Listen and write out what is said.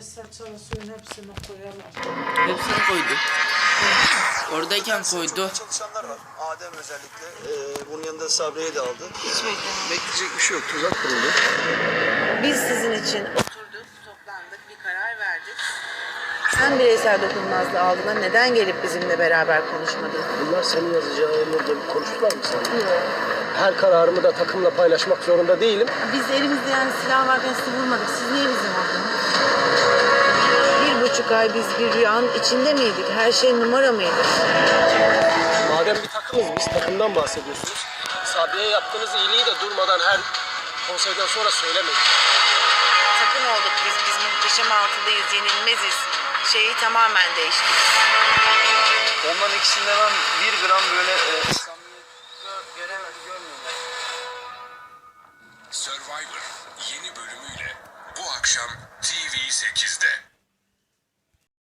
salçalı suyun hepsini koyalım. Hepsini koydu. Oradayken koydu. Çalışanlar var. Adem özellikle. Ee, bunun yanında Sabriye'yi de aldı. Hiç beklemedim. Bekleyecek bir şey yok. Tuzak kuruldu. Biz sizin için oturduk, toplandık, bir karar verdik. Sen bireysel dokunulmazlığı aldığında neden gelip bizimle beraber konuşmadın? Bunlar senin yazacağı emirde konuştular mı sen? Her kararımı da takımla paylaşmak zorunda değilim. Biz elimizde yani silah varken sizi vurmadık. Siz niye bizi vurdunuz? Bir buçuk ay biz bir rüyanın içinde miydik? Her şey numara mıydı? Madem bir takımız biz takımdan bahsediyorsunuz. Sabriye yaptığınız iyiliği de durmadan her konseyden sonra söylemeyin. Takım olduk biz. Biz muhteşem altılıyız, yenilmeziz. Şeyi tamamen değiştik. Onların ikisinde ben bir gram böyle e, samimiyet göremedim, görmüyorum. Survivor yeni bölümüyle bu akşam TV8'de.